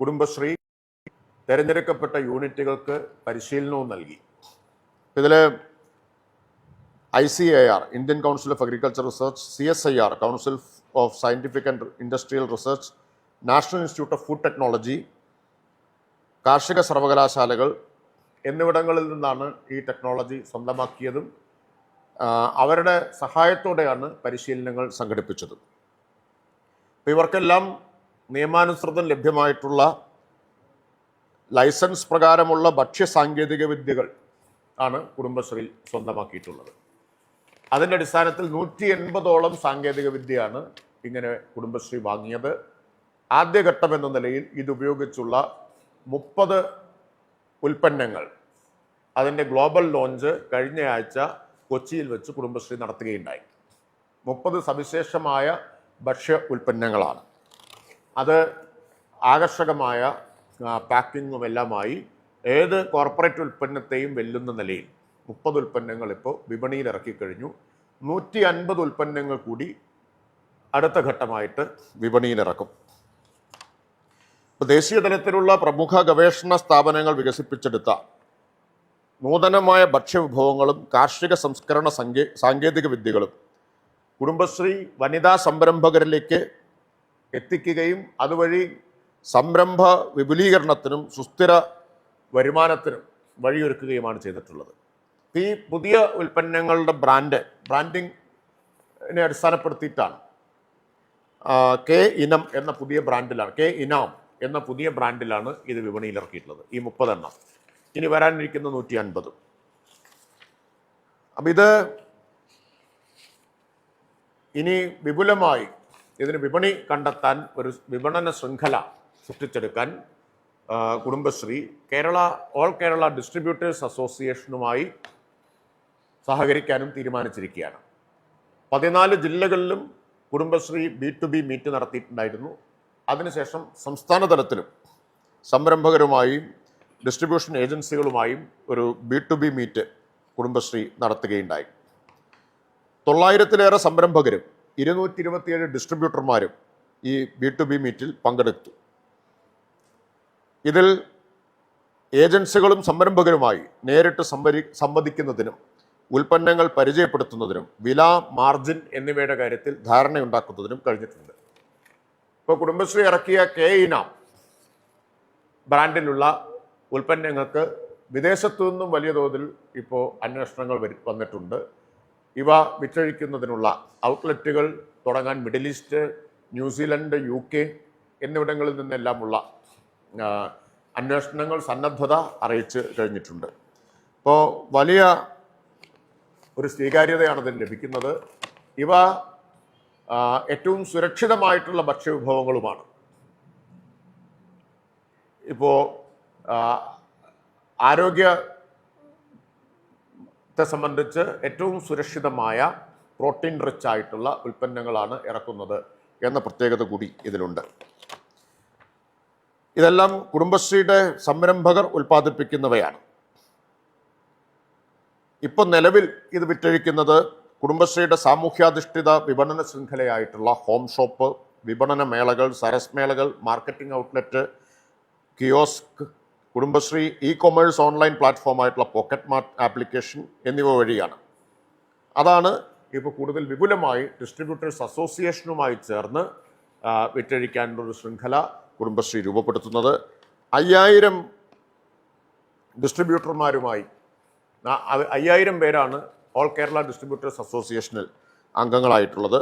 കുടുംബശ്രീ തിരഞ്ഞെടുക്കപ്പെട്ട യൂണിറ്റുകൾക്ക് പരിശീലനവും നൽകി. ഇതിൽ I C A R Indian council of agriculture research C S I R council of scientific and industrial research national institute of food technology കാർഷിക സർവകലാശാലകൾ എന്നിവിടങ്ങളിൽ നിന്നാണ് ഈ ടെക്നോളജി സ്വന്തമാക്കിയതും അവരുടെ സഹായത്തോടെയാണ് പരിശീലനങ്ങൾ സംഘടിപ്പിച്ചത്. ഇവർക്കെല്ലാം നിയമാനുസൃതം ലഭ്യമായിട്ടുള്ള ലൈസൻസ് പ്രകാരമുള്ള ഭക്ഷ്യ സാങ്കേതിക വിദ്യകൾ ആണ് കുടുംബശ്രീ സ്വന്തമാക്കിയിട്ടുള്ളത്. അതിന്റെ അടിസ്ഥാനത്തിൽ നൂറ്റി എൺപതോളം സാങ്കേതിക വിദ്യയാണ് ഇങ്ങനെ കുടുംബശ്രീ വാങ്ങിയത്. ആദ്യഘട്ടം എന്ന നിലയിൽ ഇതുപയോഗിച്ചുള്ള മുപ്പത് ഉൽപ്പന്നങ്ങൾ. അതിന്റെ ഗ്ലോബൽ ലോഞ്ച് കഴിഞ്ഞ ആഴ്ച കൊച്ചിയിൽ വെച്ച് കുടുംബശ്രീ നടത്തുകയുണ്ടായി. മുപ്പത് സവിശേഷമായ ഭക്ഷ്യ ഉൽപ്പന്നങ്ങളാണ്. അത് ആകർഷകമായ പാക്കിങ്ങും എല്ലാമായി ഏത് കോർപ്പറേറ്റ് ഉൽപ്പന്നത്തെയും വെല്ലുന്ന നിലയിൽ മുപ്പത് ഉൽപ്പന്നങ്ങൾ ഇപ്പോൾ വിപണിയിൽ ഇറക്കിക്കഴിഞ്ഞു നൂറ്റി അൻപത് ഉൽപ്പന്നങ്ങൾ കൂടി അടുത്ത ഘട്ടമായിട്ട് വിപണിയിൽ ഇറക്കും ഇപ്പോൾ ദേശീയ തലത്തിലുള്ള പ്രമുഖ ഗവേഷണ സ്ഥാപനങ്ങൾ വികസിപ്പിച്ചെടുത്ത നൂതനമായ ഭക്ഷ്യവിഭവങ്ങളും കാർഷിക സംസ്കരണ സങ്കേ സാങ്കേതിക വിദ്യകളും കുടുംബശ്രീ വനിതാ സംരംഭകരിലേക്ക് എത്തിക്കുകയും അതുവഴി സംരംഭ വിപുലീകരണത്തിനും സുസ്ഥിര വരുമാനത്തിനും വഴിയൊരുക്കുകയുമാണ് ചെയ്തിട്ടുള്ളത്. ഈ പുതിയ ഉൽപ്പന്നങ്ങളുടെ ബ്രാൻഡ് ബ്രാൻഡിങ്ങിനെ അടിസ്ഥാനപ്പെടുത്തിയിട്ടാണ് കെ ഇനം എന്ന പുതിയ ബ്രാൻഡിലാണ് കെ ഇനാം എന്ന പുതിയ ബ്രാൻഡിലാണ് ഇത് വിപണിയിൽ ഇറക്കിയിട്ടുള്ളത് ഈ മുപ്പതെണ്ണം. ഇനി വരാനിരിക്കുന്ന നൂറ്റി അൻപത് അപ്പം ഇത് ഇനി വിപുലമായി ഇതിന് വിപണി കണ്ടെത്താൻ ഒരു വിപണന ശൃംഖല സൃഷ്ടിച്ചെടുക്കാൻ കുടുംബശ്രീ കേരള ഓൾ കേരള ഡിസ്ട്രിബ്യൂട്ടേഴ്സ് അസോസിയേഷനുമായി സഹകരിക്കാനും തീരുമാനിച്ചിരിക്കുകയാണ്. പതിനാല് ജില്ലകളിലും Kudumbashree B to B meet നടത്തിയിട്ടുണ്ടായിരുന്നു. അതിനുശേഷം സംസ്ഥാന തലത്തിലും സംരംഭകരുമായും ഡിസ്ട്രിബ്യൂഷൻ ഏജൻസികളുമായും ഒരു B to B meet Kudumbashree നടത്തുകയുണ്ടായി. തൊള്ളായിരത്തിലേറെ സംരംഭകരും ഇരുന്നൂറ്റി ഇരുപത്തിയേഴ് ഡിസ്ട്രിബ്യൂട്ടർമാരും ഈ ബി ടു ബി മീറ്റിൽ പങ്കെടുത്തു. ഇതിൽ ഏജൻസികളും സംരംഭകരുമായി നേരിട്ട് സംവരി സംവദിക്കുന്നതിനും ഉൽപ്പന്നങ്ങൾ പരിചയപ്പെടുത്തുന്നതിനും വില മാർജിൻ എന്നിവയുടെ കാര്യത്തിൽ ധാരണയുണ്ടാക്കുന്നതിനും കഴിഞ്ഞിട്ടുണ്ട്. ഇപ്പോൾ കുടുംബശ്രീ ഇറക്കിയ കെ ഇനാം ബ്രാൻഡിലുള്ള ഉൽപ്പന്നങ്ങൾക്ക് വിദേശത്തു നിന്നും വലിയ തോതിൽ ഇപ്പോൾ അന്വേഷണങ്ങൾ വന്നിട്ടുണ്ട്. ഇവ വിറ്റഴിക്കുന്നതിനുള്ള ഔട്ട്ലെറ്റുകൾ തുടങ്ങാൻ middle east New Zealand U K എന്നിവിടങ്ങളിൽ നിന്നെല്ലാമുള്ള അന്വേഷണങ്ങൾ സന്നദ്ധത അറിയിച്ച് കഴിഞ്ഞിട്ടുണ്ട്. അപ്പോൾ വലിയ ഒരു സ്വീകാര്യതയാണ് അതിന് ലഭിക്കുന്നത്. ഇവ ഏറ്റവും സുരക്ഷിതമായിട്ടുള്ള ഭക്ഷ്യവിഭവങ്ങളുമാണ്. ഇപ്പോൾ ആരോഗ്യത്തെ സംബന്ധിച്ച് ഏറ്റവും സുരക്ഷിതമായ പ്രോട്ടീൻ റിച്ച് ആയിട്ടുള്ള ഉൽപ്പന്നങ്ങളാണ് ഇറക്കുന്നത് എന്ന പ്രത്യേകത കൂടി ഇതിലുണ്ട്. ഇതെല്ലാം കുടുംബശ്രീയുടെ സംരംഭകർ ഉൽപ്പാദിപ്പിക്കുന്നവയാണ്. ഇപ്പോൾ നിലവിൽ ഇത് വിറ്റഴിക്കുന്നത് കുടുംബശ്രീയുടെ സാമൂഹ്യാധിഷ്ഠിത വിപണന ശൃംഖലയായിട്ടുള്ള ഹോം ഷോപ്പ് വിപണന മേളകൾ സരസ് മേളകൾ marketing outlet kiosk Kudumbashree e commerce online പ്ലാറ്റ്ഫോമായിട്ടുള്ള pocket mart application എന്നിവ വഴിയാണ്. അതാണ് ഇപ്പോൾ കൂടുതൽ വിപുലമായി ഡിസ്ട്രിബ്യൂട്ടേഴ്സ് അസോസിയേഷനുമായി ചേർന്ന് ആ, വിറ്റഴിക്കാനുള്ള ഒരു ശൃംഖല കുടുംബശ്രീ രൂപപ്പെടുത്തുന്നത്. അയ്യായിരം ഡിസ്ട്രിബ്യൂട്ടർമാരുമായി അയ്യായിരം പേരാണ് ഓൾ കേരള ഡിസ്ട്രിബ്യൂട്ടേഴ്സ് അസോസിയേഷനിൽ അംഗങ്ങളായിട്ടുള്ളത്.